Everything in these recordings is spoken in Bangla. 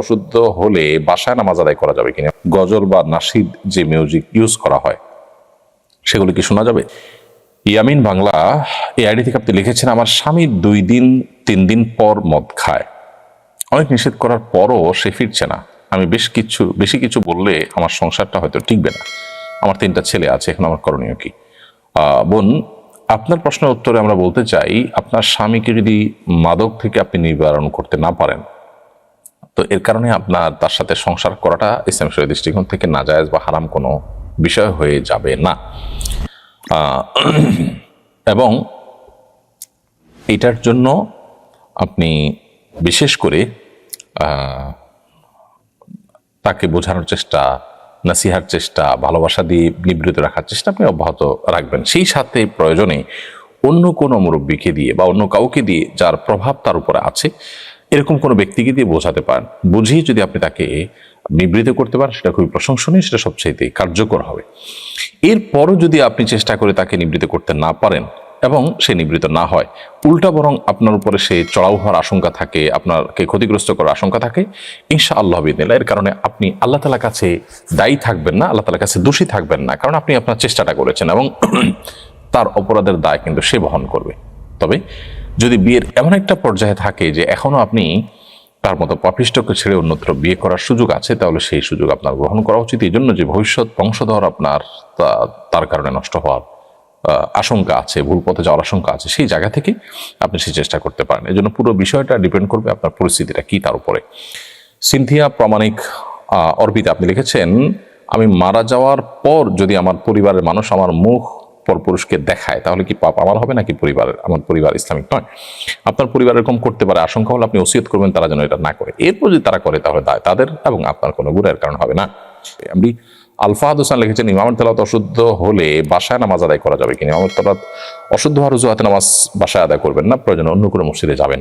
অশুদ্ধ হলে বাসায় নামাজ আদায় করা যাবে কিনা? গজল বা নাসিদ যে মিউজিক ইউজ করা হয়, সেগুলো কি শোনা যাবে? ইয়ামিন বাংলা, এই আইডি থেকে আপনি লিখেছেন, আমার স্বামী দুই দিন, তিন দিন পর মদ খায়। অনেক নিষেধ করার পরও সে ফিরছে না। আমি বেশ কিছু, বেশি কিছু বললে আমার সংসারটা হয়তো টিকবে না। আমার তিনটা ছেলে আছে, এখন আমার করণীয় কি? বোন আপনার প্রশ্নের উত্তরে আমরা বলতে চাই, আপনার স্বামীকে যদি মাদক থেকে আপনি নিবারণ করতে না পারেন, তো এর কারণে আপনার, তার সাথে সংসার করাটা ইসলাম শরীর দৃষ্টিকোণ থেকে নাজায়েজ বা হারাম কোনো বিষয় হয়ে যাবে না। এবং এটার জন্য আপনি বিশেষ করে তাকে বোঝানোর চেষ্টা নাসিহার চেষ্টা, ভালোবাসা দিয়ে নিবৃত রাখার চেষ্টা আপনি অব্যাহত রাখবেন। সেই সাথে প্রয়োজনে অন্য কোনো মুরব্বীকে দিয়ে বা অন্য কাউকে দিয়ে যার প্রভাব তার উপরে আছে, এরকম কোনো ব্যক্তিকে দিয়ে বোঝাতে পারেন। বুঝিয়ে যদি আপনি তাকে নিবৃত করতে পারেন, সেটা খুবই প্রশংসনীয়, সেটা সবচেয়ে কার্যকর হবে। এরপরও যদি আপনি চেষ্টা করে তাকে নিবৃত করতে না পারেন এবং সে নিবৃত না হয়। উল্টা বরং আপনার উপরে সে চড়াও হওয়ার আশঙ্কা থাকে আপনাকে ক্ষতিগ্রস্ত করার আশঙ্কা থাকে। ইনশা আল্লাহ। বিদিল্লা এর কারণে আপনি আল্লাহ তালার কাছে দায়ী থাকবেন না, আল্লাহ তালার কাছে দোষী থাকবেন না, কারণ আপনি আপনার চেষ্টাটা করেছেন এবং তার অপরাধের দায় কিন্তু সে বহন করবে। তবে যদি বিয়ের এমন একটা পর্যায়ে থাকে যে এখনও আপনি তার মতো পাপিষ্টকে ছেড়ে অন্যত্র বিয়ে করার সুযোগ আছে, তাহলে সেই সুযোগ আপনার গ্রহণ করা উচিত। এই জন্য যে ভবিষ্যৎ বংশধর আপনার তার কারণে নষ্ট হওয়ার আশঙ্কা আছে, ভুল পথে যাওয়ার আশঙ্কা আছে, সেই জায়গা থেকে আপনি সেই চেষ্টা করতে পারেন। এই জন্য পুরো বিষয়টা ডিপেন্ড করবে আপনার পরিস্থিতিটা কি তার উপরে। সিনথিয়া প্রামাণিক অর্পিতা আপনি লিখেছেন, আমি মারা যাওয়ার পর যদি আমার পরিবারের মানুষ আমার মুখ পরপুরুষকে দেখায়, তাহলে কি পাপ আমার হবে নাকি পরিবারের, আমার পরিবার ইসলামিক নয়? আপনার পরিবার এরকম করতে পারে, আশঙ্কা হলে আপনি ওসিয়ত করবেন, তারা যেন এটা না করে। এরপর যদি তারা করে, তাহলে তাদের এবং আপনার কোনো গুণের কারণ হবে না। আপনি আলফাহাদ হোসেন লিখেছেন, ইমামের তেলাত অশুদ্ধ হলে বাসায় নামাজ আদায় করা যাবে কিনা? ইমামের তেলাত অশুদ্ধ হওয়ার রুজুহাতে নামাজ বাসায় আদায় করবেন না, প্রয়োজনে অন্য কোনো মসজিদে যাবেন।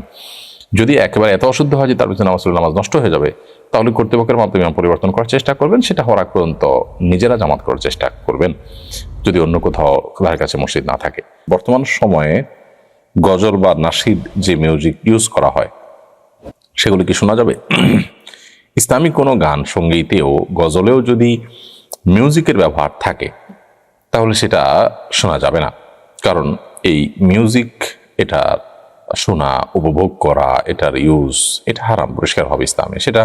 যদি একেবারে এত অশুদ্ধ হয় যে তার পিছনে নামাজ নামাজ নষ্ট হয়ে যাবে, তাহলে কর্তৃপক্ষের মাধ্যমে পরিবর্তন করার চেষ্টা করবেন, সেটা হওয়ার আগ পর্যন্ত নিজেরা জামাত করার চেষ্টা করবেন, যদি অন্য কোথাও তার কাছে মসজিদ না থাকে। বর্তমান সময়ে গজল বা নাসিদ যে মিউজিক ইউজ করা হয়, সেগুলি কি শোনা যাবে? ইসলামিক কোনো গান সঙ্গীতেও গজলেও যদি মিউজিকের ব্যবহার থাকে, তাহলে সেটা শোনা যাবে না। কারণ এই মিউজিক এটা শোনা, উপভোগ করা, এটার ইউজ এটা হারাম, পরিষ্কার হবে ইসলামে। সেটা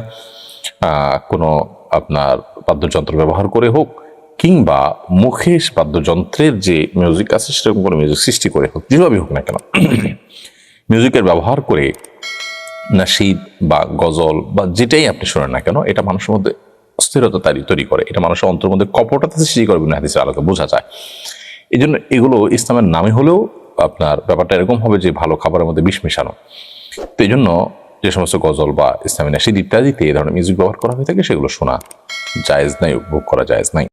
কোনো আপনার বাদ্যযন্ত্র ব্যবহার করে হোক কিংবা মুখে বাদ্যযন্ত্রের যে মিউজিক আছে, সেরকম কোনো মিউজিক সৃষ্টি করে হোক, যেভাবে হোক না কেন। মিউজিকের ব্যবহার করে নাসিদ বা গজল বা যেটাই আপনি শোনেন না কেন, এটা মানুষের মধ্যে অস্থিরতা তৈরি করে। এটা মানুষের অন্তর মধ্যে কপটতা সৃষ্টি করবে না হাদিসের আলোকে বোঝা যায়। এই জন্য এগুলো ইসলামের নামে হলেও আপনার ব্যাপারটা এরকম হবে যে ভালো খাবারের মধ্যে বিষ মেশানো। তো এই জন্য যে সমস্ত গজল বা ইসলামী নাসিদ ইত্যাদিতে এই ধরনের মিউজিক ব্যবহার করা হয়ে থাকে, সেগুলো শোনা জায়েজ নাই, উপভোগ করা জায়েজ নাই।